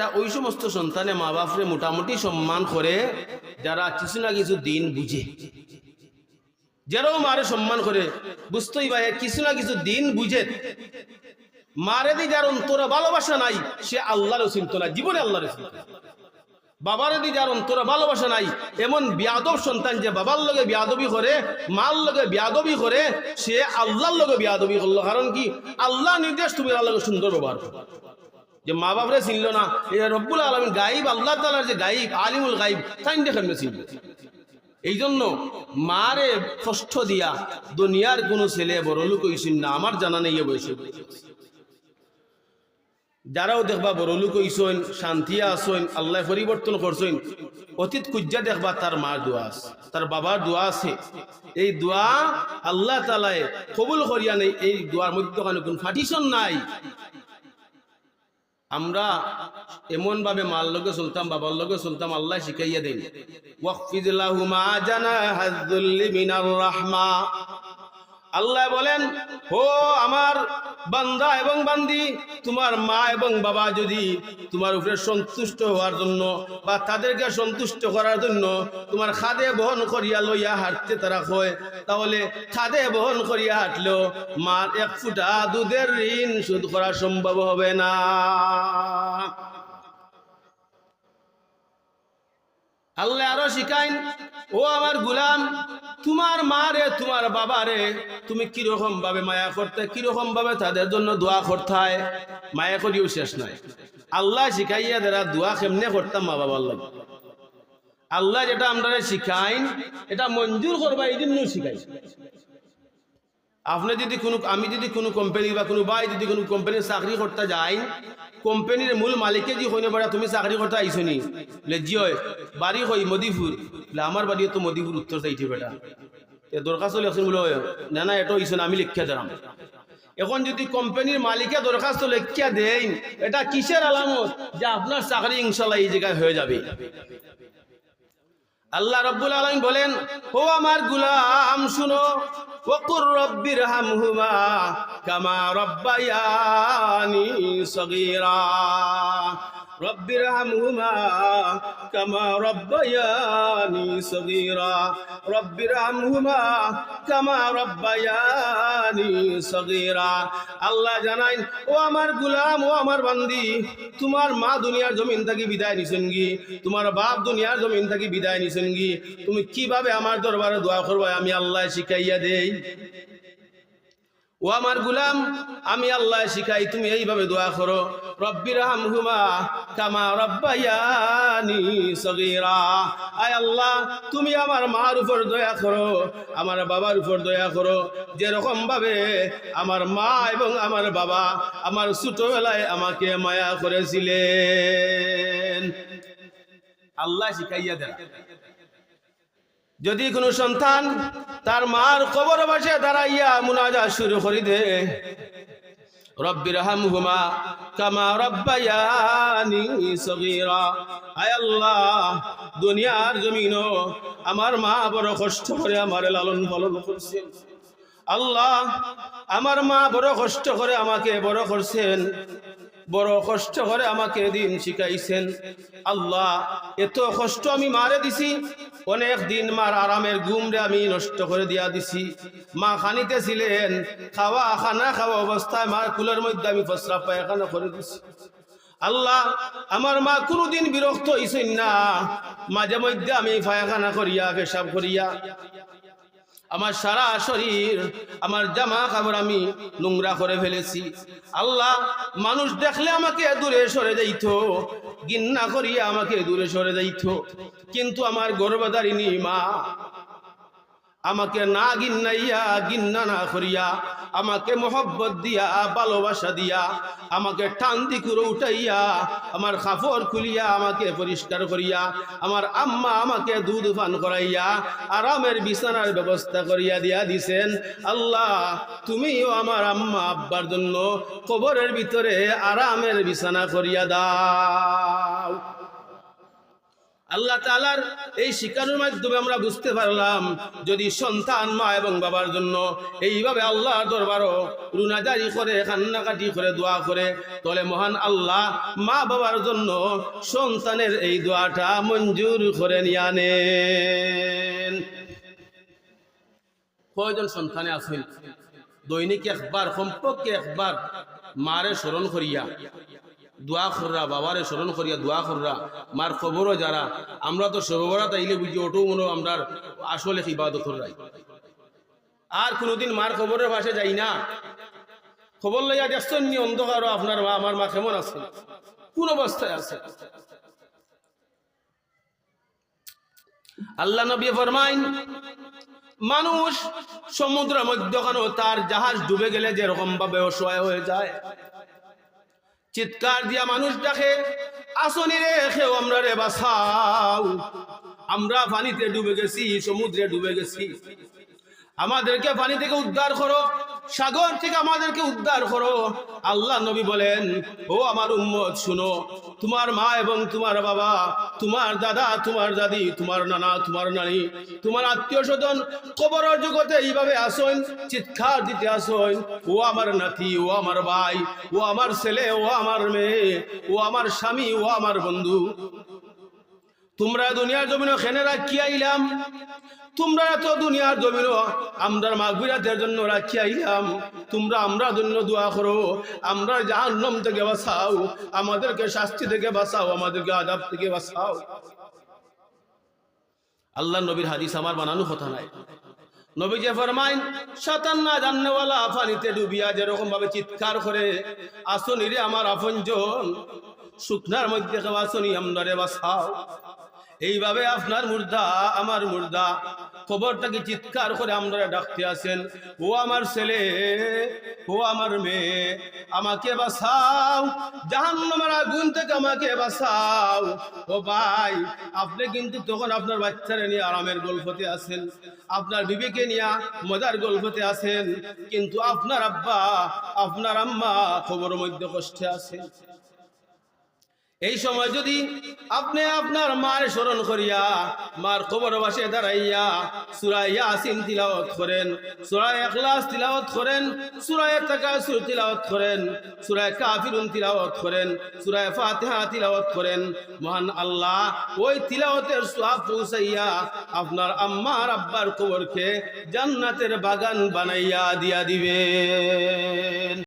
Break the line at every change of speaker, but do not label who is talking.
এটা ওই সমস্ত সন্তানে মা বাপরে মোটামুটি সম্মান করে যারা কিছু না কিছু দিন বুঝে। যারাও মারে সম্মান করে, বুঝতেই পারে, কিছু না কিছু দিন বুঝে। মারে দি যার অন্তরে ভালোবাসা নাই, সে আল্লাহর চিন্ত না জীবনে আল্লাহর চিন্ত বাবার দি যার অন্তরে ভালোবাসা নাই, এমন বিয়াদব সন্তান যে বাবার লগে বিয়াদবি করে, মার লগে বিয়াদবি করে, সে আল্লাহর লগে বিয়াদবি করল। কারণ কি? আল্লাহ নির্দেশ তুমি লগে সুন্দর ব্যবহার করো। যে মা বাপরে চিনল না এ রব্বুল আলমিন গাইব আল্লাহ তালার যে গাইব আলিমুল গাইব তাই দেখেন চিনল এই জন্য মারে কষ্ট দিয়া দুনিয়ার কোনো ছেলে বড় লোক না, আমার জানা নেই বয়সে। যারাও দেখবা বড় লোক হইছেন শান্তিয়া আসইন আল্লাহ পরিবর্তন করছেন, অতীত কুজ্জা দেখবা তার মার দোয়া আছে, তার বাবার দোয়া আছে। এই দোয়া আল্লাহ তালায় কবুল করিয়া নেই, এই দোয়ার মধ্যে কোন ফাটিশন নাই। আমরা এমন ভাবে মার লোকে চলতাম বাবার লোকে চলতাম আল্লাহ শিখাইয়া দেন। আল্লাহ বলেন, ও আমার বান্দা এবং বান্দি, তোমার মা এবং বাবা যদি তোমার উপরে সন্তুষ্ট হওয়ার জন্য বা তাদেরকে সন্তুষ্ট করার জন্য তোমার খাদে বহন করিয়া লইয়া হাঁটতে তারা হয় তাহলে খাদে বহন করিয়া হাঁটলেও মার এক ফুটা দুধের ঋণ শোধ করা সম্ভব হবে না। আল্লাহ আরও শিখাইন, ও আমার গুলাম তোমার মা রে তোমার বাবা রে তুমি কীরকম ভাবে মায়া করতে কীরকম ভাবে তাদের জন্য দোয়া করতে মায়া করিও শেষ নাই। আল্লাহ শিখাইয়া যারা দোয়া কেমনে করতাম মা বাবার লাগে? আল্লাহ যেটা আমরা শিখাইন, এটা মঞ্জুর করবা এই জন্য শিখাই। আপনি যদি কোনো, আমি যদি কোনো কোম্পানি বা কোনো ভাই যদি কোনো কোম্পানির চাকরি করতে যাই কোম্পানির মূল মালিকে যদি কইনে বেড়া তুমি চাকরি করতে আইছো নি বলে জি হয় বাড়ি কই মদিপুর বলে আমার বাড়িও তো মদিপুর উত্তর চাইছে বেটা। দরখাস্ত লেখছেন বলে না না, এটা হইছে না আমি লিখিয়া দিলাম এখন যদি কোম্পানির মালিকে দরখাস্ত লেখিয়া দেন এটা কিসের আলামত যে আপনার চাকরি ইনশাল্লাহ এই জায়গায় হয়ে যাবে? আল্লাহ রব্বুল আলম বলেন ও আমার গুলাম, শুনো ওকুর রব্বির হামহুমা কামা রব্বায়ানি সগীরা আল্লাহ জানাইন ও আমার গুলাম, ও আমার বান্দি, তোমার মা দুনিয়ার জমিন থেকে বিদায় নিছেন গি তোমার বাপ দুনিয়ার জমিন থেকে বিদায় নিছেন গি তুমি কীভাবে আমার দরবারে দোয়া করবে? আমি আল্লাহ শিখাইয়া দেই। ও আমার গুলাম, আমি আল্লাহ শিখাই, তুমি এইভাবে দোয়া করো। রব্বির আল্লাহ, তুমি আমার মার উপর দয়া করো, আমার বাবার উপর দয়া করো। যেরকম ভাবে আমার মা এবং আমার বাবা আমার ছোটবেলায় আমাকে মায়া করেছিলেন। আল্লাহ শিখাইয়া দেন। যদি কোনো সন্তান তার মার কবর বাসে দাঁড়াইয়া মুনাজা শুরু করি দে। রব্বির হামহুমা কামা রব্বায়ানি সগীরা। আয় আল্লাহ, দুনিয়ার জমিন আমার মা বড় কষ্ট করে আমার লালন পালন করছে। আল্লাহ, আমার মা বড় কষ্ট করে আমাকে বড় করছেন। বড় কষ্ট করে আমাকে দিন শিখাইছেন। আল্লাহ, এত কষ্ট আমি মারে দিছি। অনেক দিন মার আরামের ঘুমরে আমি নষ্ট করে দিয়া দিছি। মা খানিতে ছিলেন, খাওয়া, খানা খাওয়া অবস্থায় মার কুলের মধ্যে আমি ফসরা পায়খানা করে দিছি। আল্লাহ, আমার মা কোনোদিন বিরক্ত হইছেন না। মাঝে মধ্যে আমি পায়খানা করিয়া, পেশাব করিয়া। আমার সারা শরীর, আমার জামা কাপড় আমি নোংরা করে ফেলেছি। আল্লাহ, মানুষ দেখলে আমাকে দূরে সরে যাইত গিন্না করিয়া আমাকে দূরে সরে যাইত। কিন্তু আমার গর্ভধারিণী মা আমাকে না গিন্নাইয়া, গিন্না না করিয়া, আমাকে মোহব্বত দিয়া, ভালোবাসা দিয়া, আমাকে টান দিকুরে উঠাইয়া, আমার কাপড় খুলিয়া, আমাকে পরিষ্কার করিয়া, আমার আম্মা আমাকে দুধ পান করাইয়া, আরামের বিছানার ব্যবস্থা করিয়া দিয়া দিছেন। আল্লাহ, তুমিও আমার আম্মা আব্বার জন্য কবরের ভিতরে আরামের বিছানা করিয়া দাও। আল্লাহ তালার এই শিকারের মাধ্যমে আমরা বুঝতে পারলাম, যদি সন্তান মা এবং বাবার জন্য এইভাবে আল্লাহর দরবারও রুনাজারি করে, কান্নাকাটি করে, দোয়া করে তলে মহান আল্লাহ মা বাবার জন্য সন্তানের এই দোয়াটা মঞ্জুর করে নিয়ে আনেন। কয়জন সন্তানে আছেন? দৈনিক একবার, কমপক্ষে একবার মারে স্মরণ করিয়া। দোয়া খররা বাবারে স্মরণ করিয়া দোয়া খররা মার খবরও যারা, আমরা তো সবরা তাইলে বুঝি ওটো মনে আমরা আসলে ইবাদত করাই আর কোনোদিন মার খবরের পাশে যাই না। খবর লইয়া দেখছেন নি অন্ধকার আপনার মা, আমার মা কেমন আছে? কোন অবস্থায় আছে? আল্লাহ নবী ফরমাইন, মানুষ সমুদ্রের মধ্যখানে তার জাহাজ ডুবে গেলে যেরকম ভাবে অসহায় হয়ে যায়। চিৎকার দিয়া মানুষ ডাকে আসনি রে, খেও আমরা রে বাসাও আমরা পানিতে ডুবে গেছি, সমুদ্রে ডুবে গেছি। আমাদেরকে পানি থেকে উদ্ধার করো। সাগর থেকে আমাদেরকে উদ্ধার করো। আল্লাহ নবী বলেন, ও আমার উম্মত, শুনো, তোমার মা এবং তোমার বাবা, তোমার দাদা, তোমার দাদি, তোমার নানা, তোমার নানি, তোমার আত্মীয় স্বজন কবরের জগতে এইভাবে আসেন, চিৎকার দিতে আসেন, ও আমার নাতি, ও আমার ভাই, ও আমার ছেলে, ও আমার মেয়ে, ও আমার স্বামী, ও আমার বন্ধু তোমরা দুনিয়ার জমিনে খেনে রাখি আইলাম। তোমরা এত দুনিয়ার জমিন আমরা মাগবিরাতের জন্য রাখি আইলাম। তোমরা আমরা জন্য দোয়া করো। আমরা জাহান্নাম থেকে বাঁচাও। আমাদেরকে শাস্তি থেকে বাঁচাও। আমাদেরকে আদাব থেকে বাঁচাও। আল্লাহ নবীর হাদিস আমার বানানো কথা নাই। নবী যে ফরমাইন সাতান না জান্নেওয়ালা পানিতে ডুবিয়া যেরকম ভাবে চিৎকার করে, আসনি রে আমার আপনজন। শুকনার মধ্যে আসনি আমরা রে বাসাও এইভাবে আপনার মুর্দা, আমার মুর্দা। খবরটাকে চিৎকার করে আমরা ডাকতে আছেন ও আমার ছেলে, ও আমার মেয়ে, আমাকে বাঁচাও। জাহান্নামের আগুন থেকে আমাকে বাঁচাও। ও ভাই, আপনি কিন্তু তখন আপনার বাচ্চারা নিয়ে আরামের গল্পতে আছেন আপনার বিবেকে নিয়ে মজার গল্পতে আছেন কিন্তু আপনার আব্বা, আপনার আম্মা খবরের মধ্যে কষ্টে আছেন এই সময় যদি আপনি আপনার মার স্মরণ করিয়া, মার খবর বাসে দাঁড়াইয়া সুরাই ইয়াসিন তিলাওয়াত করেন সুরাই এখলাস তিলাওয়াত করেন সুরাই তাকাসুর তিলাওয়াত করেন সুরাই কাফিরুন তিলাওয়াত করেন সুরাই ফাতিহা তিলাওয়াত করেন, মহান আল্লাহ ওই তিলাওয়াতের সওয়াব পৌঁছাইয়া আপনার আম্মার আব্বার কবরকে জান্নাতের বাগান বানাইয়া দিয়া দিবেন।